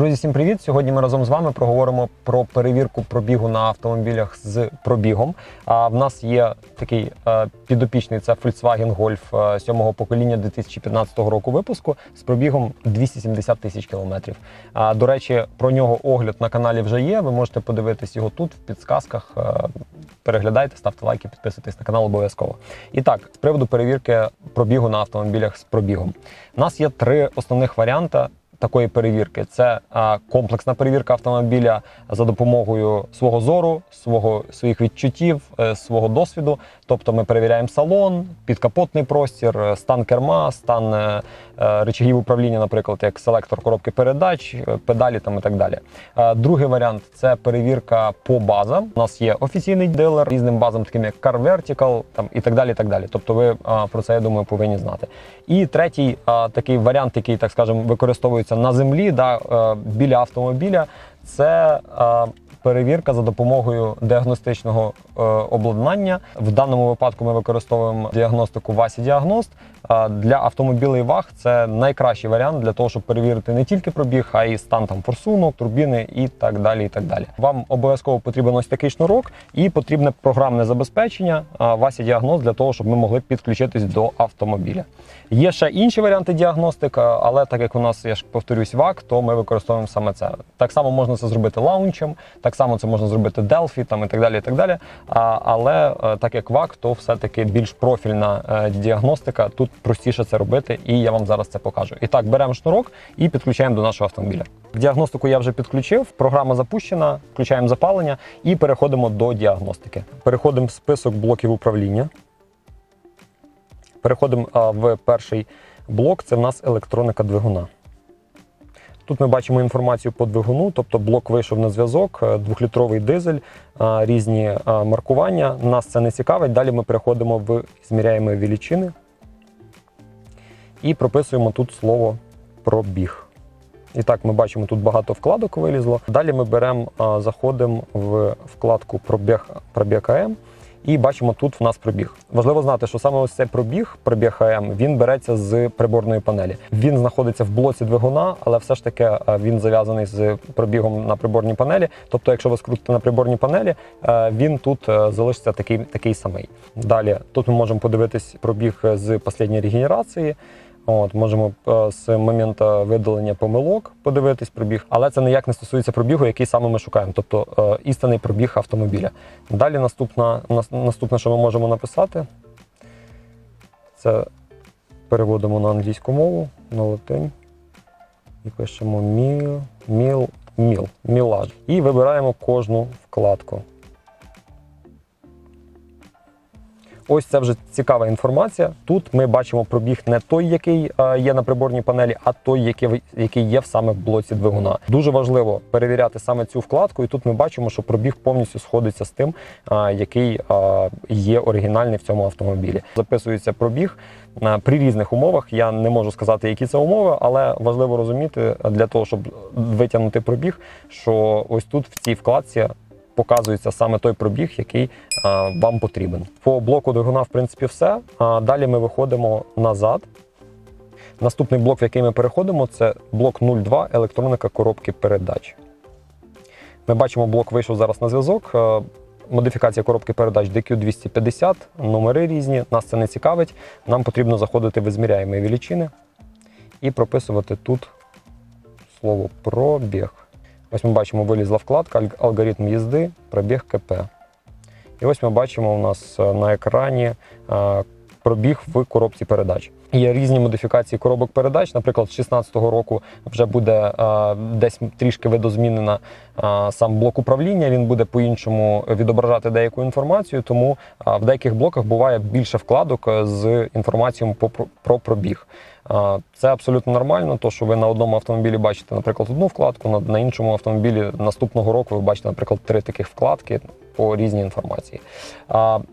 Друзі, всім привіт! Сьогодні ми разом з вами проговоримо про перевірку пробігу на автомобілях з пробігом. А в нас є такий е, підопічний це Volkswagen Golf е, сьомого покоління 2015 року випуску з пробігом 270 тисяч кілометрів. До речі, про нього огляд на каналі вже є. Ви можете подивитись його тут в підсказках. Е, Переглядайте, ставте лайки, підписуйтесь на канал обов'язково. І так, з приводу перевірки пробігу на автомобілях з пробігом. У нас є три основних варіанти такої перевірки: це комплексна перевірка автомобіля за допомогою свого зору, свого своїх відчуттів, е, свого досвіду. Тобто ми перевіряємо салон, підкапотний простір, е, стан керма, стан е, речагів управління, наприклад, як селектор коробки передач, педалі там і так далі. Другий варіант це перевірка по базам. У нас є офіційний дилер різним базам, таким як Car Vertical, там і так далі. І так далі. Тобто, ви про це я думаю повинні знати. І третій такий варіант, який так скажемо використовується на землі, да, е, біля автомобіля, це а, перевірка за допомогою діагностичного е, обладнання. В даному випадку ми використовуємо діагностику Васі Діагност. Для автомобілей ВАГ це найкращий варіант для того, щоб перевірити не тільки пробіг, а й стан там форсунок, турбіни і так далі. І так далі. Вам обов'язково потрібен ось такий шнурок і потрібне програмне забезпечення а, Васі Діагност для того, щоб ми могли підключитись до автомобіля. Є ще інші варіанти діагностики, але так як у нас я ж повторюсь ВАК, то ми використовуємо саме це. Так само можна це зробити лаунчем, так само це можна зробити Delphi там і так далі. І так далі. А, але е, так як ВАК, то все-таки більш профільна е, діагностика. Тут простіше це робити, і я вам зараз це покажу. І так, беремо шнурок і підключаємо до нашого автомобіля. Діагностику я вже підключив, програма запущена, включаємо запалення і переходимо до діагностики. Переходимо в список блоків управління. Переходимо в перший блок, це в нас електроніка двигуна. Тут ми бачимо інформацію по двигуну, тобто блок вийшов на зв'язок, е, двохлітровий дизель, різні маркування. Нас це не цікавить. Далі ми переходимо в зміряємо величини і прописуємо тут слово пробіг. І так, ми бачимо, тут багато вкладок вилізло. Далі ми беремо, заходимо в вкладку пробіг, пробіг АМ і бачимо, тут в нас пробіг. Важливо знати, що саме ось цей пробіг, пробіг АМ, він береться з приборної панелі. Він знаходиться в блоці двигуна, але все ж таки е, він зав'язаний з пробігом на приборній панелі. Тобто, якщо ви скрутите на приборній панелі, е, він тут е, залишиться такий, такий самий. Далі тут ми можемо подивитись пробіг з останньої регенерації. От, можемо е, з моменту видалення помилок подивитись пробіг, але це ніяк не стосується пробігу, який саме ми шукаємо, тобто е, істинний пробіг автомобіля. Далі наступна, нас- наступне, що ми можемо написати, це переводимо на англійську мову, на латинь і пишемо міл, міл, міл, мілаж. І вибираємо кожну вкладку. Ось це вже цікава інформація. Тут ми бачимо пробіг не той, який е, є на приборній панелі, а той, який, який є в саме в блоці двигуна. Дуже важливо перевіряти саме цю вкладку, і тут ми бачимо, що пробіг повністю сходиться з тим, е, який е, є оригінальний в цьому автомобілі. Записується пробіг при різних умовах. Я не можу сказати, які це умови, але важливо розуміти для того, щоб витягнути пробіг, що ось тут в цій вкладці показується саме той пробіг, який а, вам потрібен. По блоку двигуна, в принципі, все. Далі ми виходимо назад. Наступний блок, в який ми переходимо, це блок 02 електроніка коробки передач. Ми бачимо, блок вийшов зараз на зв'язок. Е, Модифікація коробки передач DQ250, номери різні, нас це не цікавить. Нам потрібно заходити в ізміряємо величини і прописувати тут слово пробіг. Ось ми бачимо, вилізла вкладка алгоритм їзди, пробіг КП. І ось ми бачимо у нас е, на екрані е, пробіг в коробці передач. Є різні модифікації коробок передач. Наприклад, з 16-го року вже буде е, десь трішки видозмінена е, сам блок управління. Він буде по-іншому відображати деяку інформацію. Тому е, в деяких блоках буває більше вкладок е, з інформацією по- про- про пробіг. Е, Це абсолютно нормально, то що ви на одному автомобілі бачите, наприклад, одну вкладку, на іншому автомобілі наступного року ви бачите, наприклад, три таких вкладки по різній інформації.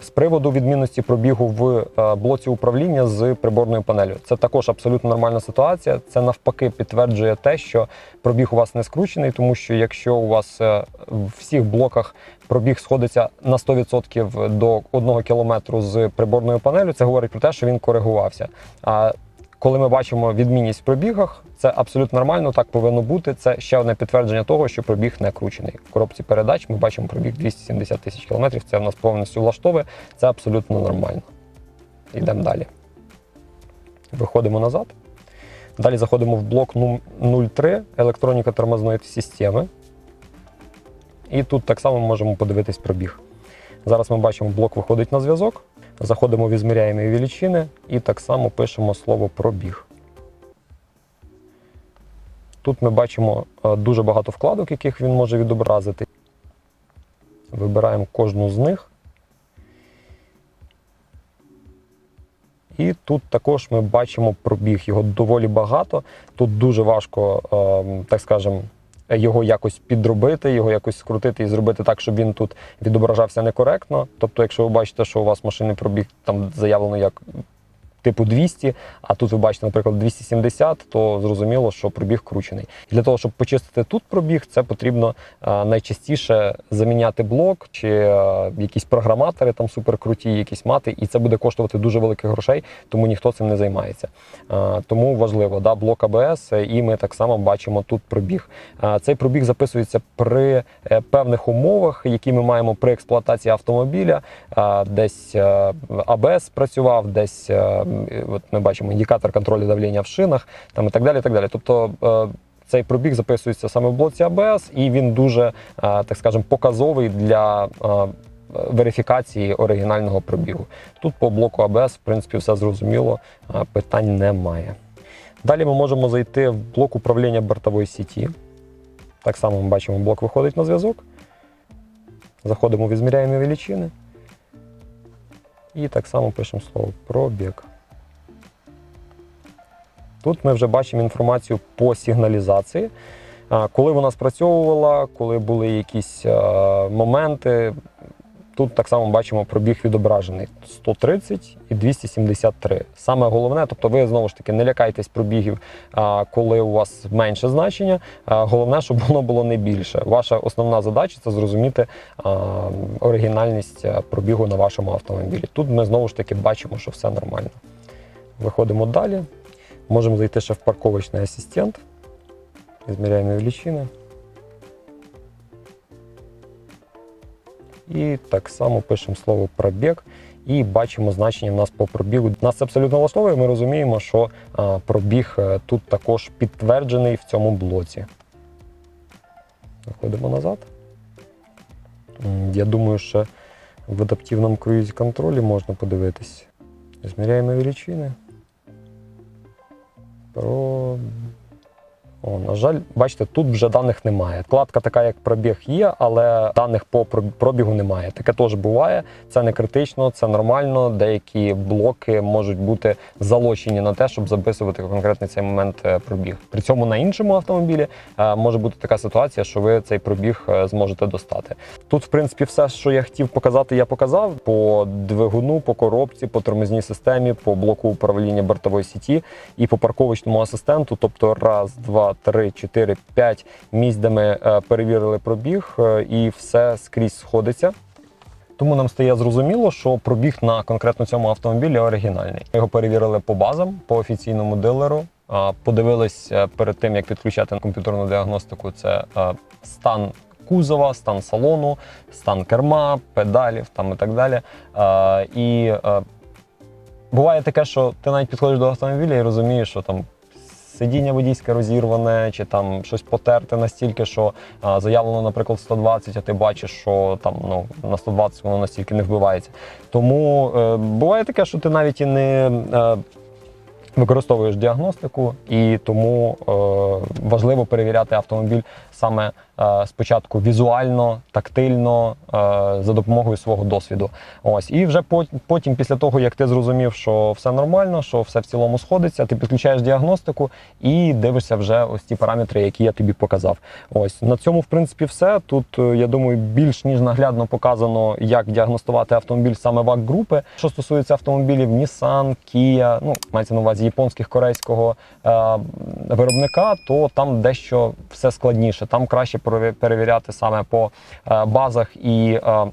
З приводу відмінності пробігу в е, блоці управління з приборною панелью, це також абсолютно нормальна ситуація. Це навпаки підтверджує те, що пробіг у вас не скручений, тому що якщо у вас е, в всіх блоках пробіг сходиться на 100% до 1 км з приборною панелью, це говорить про те, що він коригувався. А Коли ми бачимо відмінність в пробігах, це абсолютно нормально, так повинно бути. Це ще одне підтвердження того, що пробіг не кручений. В коробці передач ми бачимо пробіг 270 тисяч кілометрів. Це в нас повністю влаштовує. Це абсолютно нормально. Йдемо далі. Виходимо назад. Далі заходимо в блок 03 електроніка тормозної системи. І тут так само можемо подивитись пробіг. Зараз ми бачимо, блок виходить на зв'язок. Заходимо в ізміряємі величини і так само пишемо слово пробіг. Тут ми бачимо е, дуже багато вкладок, яких він може відобразити. Вибираємо кожну з них. І тут також ми бачимо пробіг. Його доволі багато. Тут дуже важко, ем, так скажемо, його якось підробити, його якось скрутити і зробити так, щоб він тут відображався некоректно. Тобто, якщо ви бачите, що у вас машини пробіг там заявлено як типу 200, а тут ви бачите, наприклад, 270, то зрозуміло, що пробіг кручений. Для того, щоб почистити тут пробіг, це потрібно е, найчастіше заміняти блок чи е, якісь програматори там суперкруті, якісь мати, і це буде коштувати дуже великих грошей, тому ніхто цим не займається. Е, Тому важливо, да, блок АБС, і ми так само бачимо тут пробіг. Цей пробіг записується при певних умовах, які ми маємо при експлуатації автомобіля. Десь АБС працював, десь от ми бачимо індикатор контролю давлення в шинах, там і так далі. І так далі. Тобто е, цей пробіг записується саме в блоці АБС, і він дуже, е, так скажемо, показовий для. е, Верифікації оригінального пробігу. Тут по блоку АБС, в принципі, все зрозуміло, е, питань немає. Далі ми можемо зайти в блок управління бортової сіті. Так само ми бачимо, блок виходить на зв'язок. Заходимо в ізміряємі величини. І так само пишемо слово пробіг. Тут ми вже бачимо інформацію по сигналізації. Коли вона спрацьовувала, коли були якісь моменти, тут так само бачимо пробіг відображений 130 і 273. Саме головне, тобто ви знову ж таки не лякайтесь пробігів, коли у вас менше значення. Головне, щоб воно було не більше. Ваша основна задача це зрозуміти оригінальність пробігу на вашому автомобілі. Тут ми знову ж таки бачимо, що все нормально. Виходимо далі. Можемо зайти ще в парковочний асистент. Измеряємо величини. І так само пишемо слово пробіг і бачимо значення в нас по пробігу. Нас абсолютно влаштовує. Ми розуміємо, що пробіг е, тут також підтверджений в цьому блоці. Заходимо назад. Я думаю, що в адаптивному круїзі контролі можна подивитись. Зміряємо величини. Про. О, на жаль, бачите, тут вже даних немає. Вкладка така, як пробіг є, але даних по проб- пробігу немає. Таке теж буває. Це не критично, це нормально. Деякі блоки можуть бути залочені на те, щоб записувати конкретний цей момент е, пробіг. При цьому на іншому автомобілі е, може бути така ситуація, що ви цей пробіг е, зможете достати. Тут, в принципі, все, що я хотів показати, я показав по двигуну, по коробці, по тормозній системі, по блоку управління бортової сіті і по парковочному асистенту. Тобто, раз, два, три, чотири, п'ять місць, де ми е, перевірили пробіг, е, і все скрізь сходиться. Тому нам стає зрозуміло, що пробіг на конкретно цьому автомобілі оригінальний. Його перевірили по базам, по офіційному дилеру. Подивились е, перед тим, як підключати комп'ютерну діагностику. Це стан кузова, стан салону, стан керма, педалів там і так далі. І буває таке, що ти навіть підходиш до автомобіля і розумієш, що там. Сидіння водійське розірване, чи там щось потерте настільки, що а, заявлено, наприклад, 120, а ти бачиш, що там ну на 120 воно настільки не вбивається. Тому е, буває таке, що ти навіть і не е, використовуєш діагностику, і тому е, важливо перевіряти автомобіль саме е, спочатку візуально, тактильно, е, за допомогою свого досвіду. Ось і вже пот- потім, після того як ти зрозумів, що все нормально, що все в цілому сходиться, ти підключаєш діагностику і дивишся вже ось ті параметри, які я тобі показав. Ось на цьому, в принципі, все. Тут е, я думаю, більш ніж наглядно показано, як діагностувати автомобіль саме вак групи. Що стосується автомобілів Nissan, Kia, ну мається на увазі японських корейського е, виробника, то там дещо все складніше. Там краще перевіряти саме по е, базах і. Е,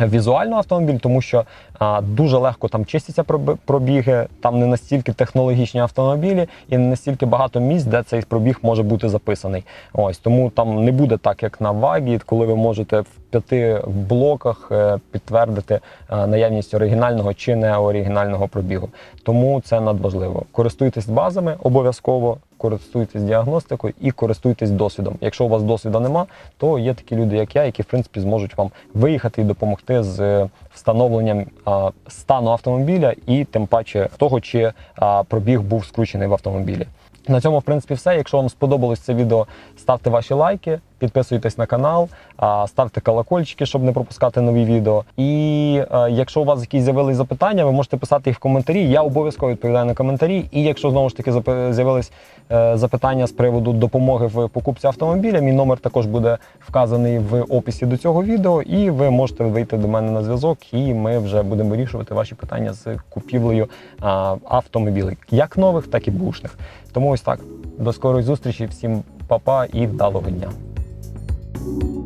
Візуально автомобіль, тому що а, дуже легко там чистяться пробіги, там не настільки технологічні автомобілі і не настільки багато місць, де цей пробіг може бути записаний. Ось тому там не буде так, як на вагі, коли ви можете в п'яти блоках е, підтвердити е, наявність оригінального чи неоригінального пробігу. Тому це надважливо. Користуйтесь базами обов'язково, користуйтесь діагностикою і користуйтесь досвідом. Якщо у вас досвіду нема, то є такі люди, як я, які в принципі зможуть вам виїхати і допомогти з е, встановленням а, стану автомобіля і тим паче того, чи а, пробіг був скручений в автомобілі. На цьому, в принципі, все. Якщо вам сподобалось це відео, ставте ваші лайки, підписуйтесь на канал, ставте колокольчики, щоб не пропускати нові відео. І е, якщо у вас якісь з'явились запитання, ви можете писати їх в коментарі. Я обов'язково відповідаю на коментарі. І якщо знову ж таки з'явились е, запитання з приводу допомоги в покупці автомобіля, мій номер також буде вказаний в описі до цього відео, і ви можете вийти до мене на зв'язок, і ми вже будемо вирішувати ваші питання з купівлею автомобілів, як нових, так і бушних. Тому ось так. До скорої зустрічі, всім па-па і вдалого дня. Thank you.